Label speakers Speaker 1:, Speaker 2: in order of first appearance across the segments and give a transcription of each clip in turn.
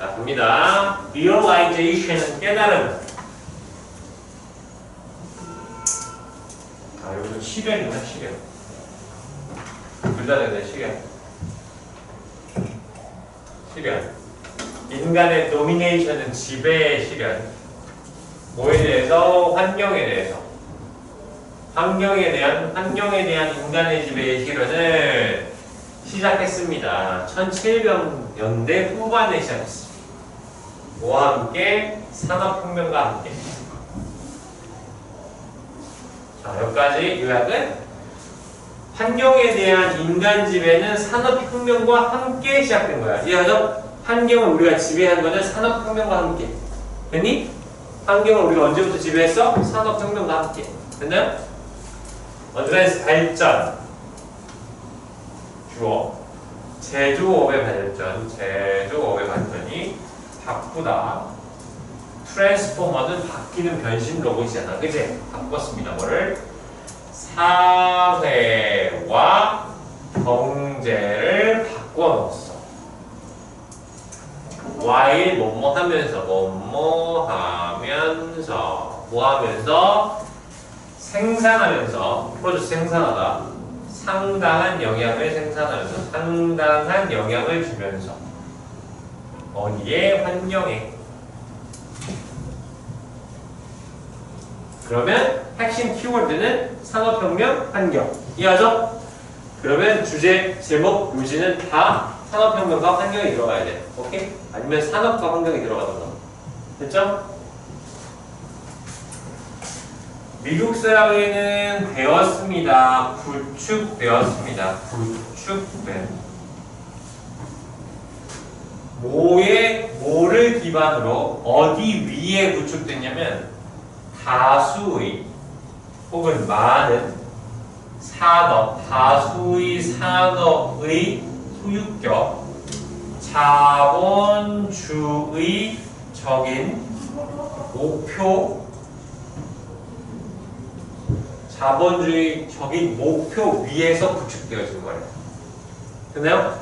Speaker 1: 자, 갑니다. realization은 깨달음. 아, 여기서 실현이구나, 실현. 둘다 되네, 실현. 실현. 인간의 도미네이션은 지배의 실현. 뭐에 대해서? 환경에 대해서. 환경에 대한, 환경에 대한 인간의 지배의 실현을 시작했습니다. 1700년대 후반에 시작했습니다. 뭐와 함께? 산업혁명과 함께. 자, 여기까지 요약은 환경에 대한 인간 지배는 산업혁명과 함께 시작된 거야. 이해하죠? 환경을 우리가 지배한 거는 산업혁명과 함께. 됐니? 환경을 우리가 언제부터 지배했어? 산업혁명과 함께. 됐나요? 어드밴스 발전. 주어. 제조업의 발전. 제조업의 발전이 바꾸다. 트랜스포머는 바뀌는 변신 로봇이잖아. 그지? 바꿨습니다. 뭐를? 사회와 경제를 바꿔 놓았어. while 뭐뭐 하면서 뭐뭐 하면서 뭐 하면서 생산하면서 프로듀스 생산하다 상당한 영향을 생산하면서 상당한 영향을 주면서 어디에 환경에 그러면 핵심 키워드는 산업혁명 환경 이해하죠? 그러면 주제 제목 요지는 다 산업혁명과 환경에 들어가야 돼 오케이? 아니면 산업과 환경에 들어가던가 됐죠? 미국 사회는 되었습니다. 구축되었습니다. 구축된. 뭐에, 뭐를 기반으로 어디 위에 구축됐냐면 다수의 혹은 많은 산업, 다수의 산업의 소유격, 자본주의 적인 목표 자본주의적인 목표 위에서 구축되어진 거예요. 됐나요?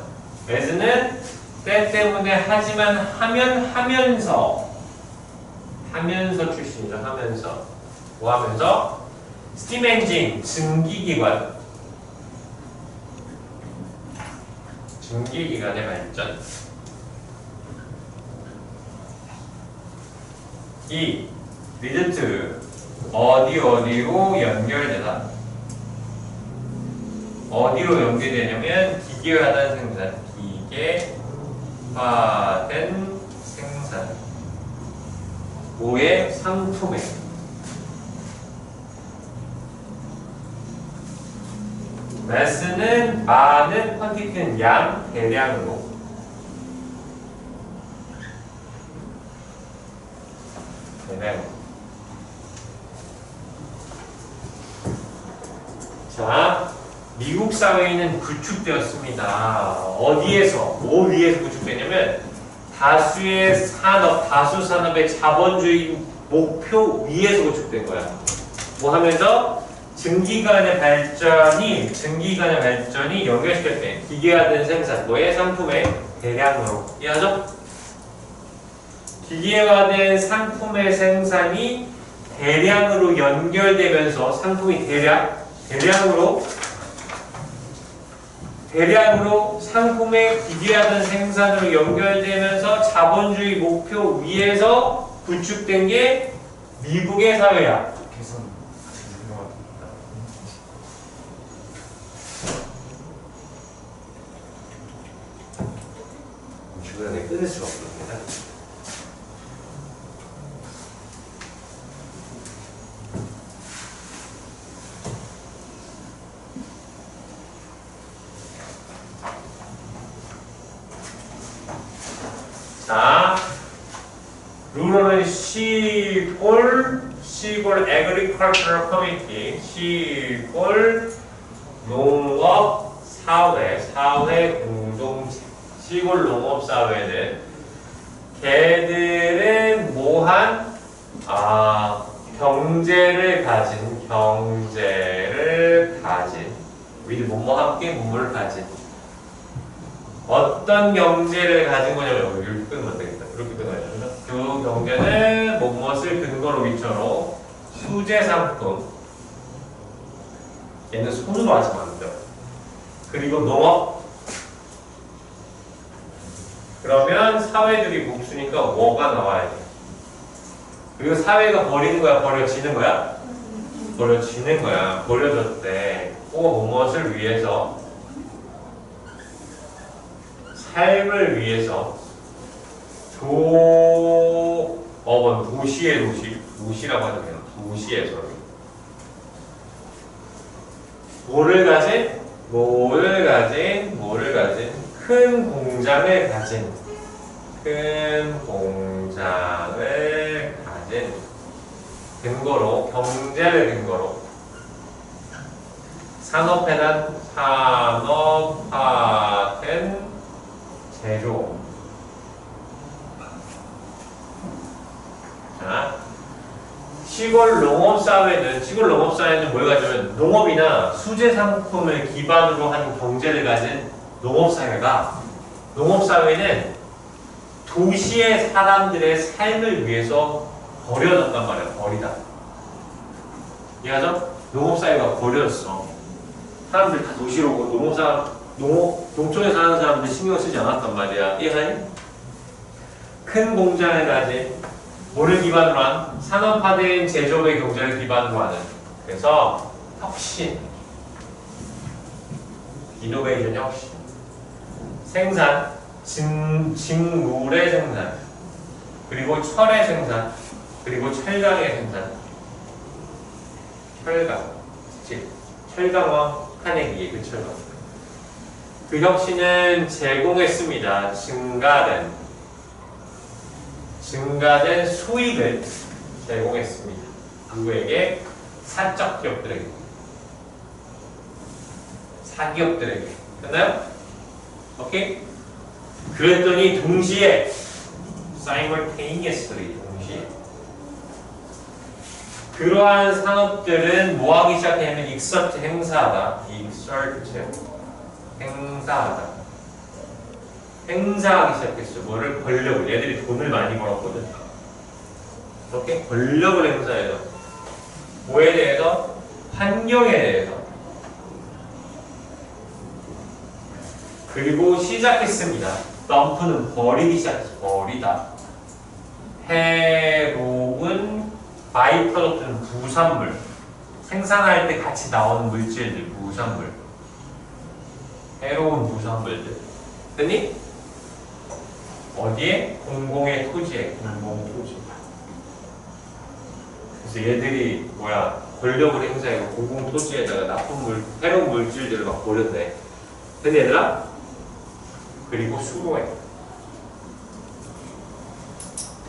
Speaker 1: as는 때 때문에 하지만 하면 하면서 하면서 출신이죠. 하면서 뭐 하면서 스팀 엔진 증기기관 증기기관의 발전 이 리드트 어디 어디로 연결되다. 어디로 연결되냐면 기계화된 생산, 기계 화된 생산. 뭐의 상품에. 매스는 많은 퀀티티는 양, 대량으로. 대량으로. 자, 미국 사회는 구축되었습니다. 어디에서, 뭐 위에서 구축되냐면 다수의 산업, 다수 산업의 자본주의 목표 위에서 구축된 거야. 뭐 하면서 증기관의 발전이 증기관의 발전이 연결시킬 때 기계화된 생산, 뭐의 상품의 대량으로 이해하죠? 기계화된 상품의 생산이 대량으로 연결되면서 상품이 대량 대량으로 대량으로 상품의 기계화된 생산으로 연결되면서 자본주의 목표 위에서 구축된 게 미국의 사회야. 개선 주변에 끊을 수가 없습니다. 자, 루럴은 시골, 시골 에그리컬처럴 커뮤니티, 시골 농업 사회, 사회 공동체, 시골 농업 사회는 걔들은 뭐한 아, 경제를 가진, 경제를 가진, 우리 뭐뭐 함께 문물을 가진 어떤 경제를 가진 거냐면. 경제는 무엇을 근거로 위쳐로 수제 상품 얘는 손으로 하지 말죠. 그리고 농업 그러면 사회들이 복수니까 뭐가 나와야 돼. 그리고 사회가 버리는 거야, 버려지는 거야? 버려지는 거야. 버려졌대. 꼭 무엇을 위해서 삶을 위해서 도 어, 뭐 도시의 도시 도시라고 하면 돼요. 도시에서 뭐를 가진? 뭐를 가진? 뭐를 가진? 큰 공장을 가진. 큰 공장을 가진. 근거로 경제를 근거로. 산업해난 산업화된 제조 자 시골 농업 사회는 시골 농업 사회는 뭘 가지면 농업이나 수제 상품을 기반으로 한 경제를 가진 농업 사회가 농업 사회는 도시의 사람들의 삶을 위해서 버려졌단 말이야 버리다 이해하죠? 농업 사회가 버려졌어 사람들 다 도시로 오고 농업 사 농업 농촌에 사는 사람들 신경 쓰지 않았단 말이야 이해하니? 큰 공장을 가진 뭐를 기반으로 한 산업화된 제조업의 경제를 기반으로 하는. 그래서 혁신. 이노베이션 혁신. 생산. 진, 직물의 생산. 그리고 철의 생산. 그리고 철강의 생산. 철강. 그치 철강왕 카네기 그 철강. 그 혁신은 제공했습니다. 증가된 증가된 수익을 제공했습니다. 누구에게? 사적 기업들에게. 사기업들에게. 됐나요? 오케이? 그랬더니 동시에 simultaneously 동시에 그러한 산업들은 뭐 하기 시작하냐면 exert 행사하다 exert 행사하다 행사하기 시작했어. 뭐를 권력을. 얘들이 돈을 많이 벌었거든. 이렇게 권력을 행사해요. 뭐에 대해서? 환경에 대해서. 그리고 시작했습니다. 덤프는 버리기 시작했어. 버리다. 해로운 바이 프로덕트는 부산물. 생산할 때 같이 나오는 물질들, 부산물. 해로운 부산물들. 됐니? 어디에? 공공의 토지에 공공 토지. 그래서 얘들이 뭐야 권력을 행사해 공공 토지에다가 나쁜 물, 해로운 물질들을 막 버렸네. 근데 얘들아 그리고 수로해.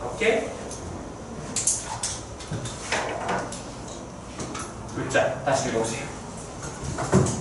Speaker 1: 오케이? 글자 다시 읽어보세요.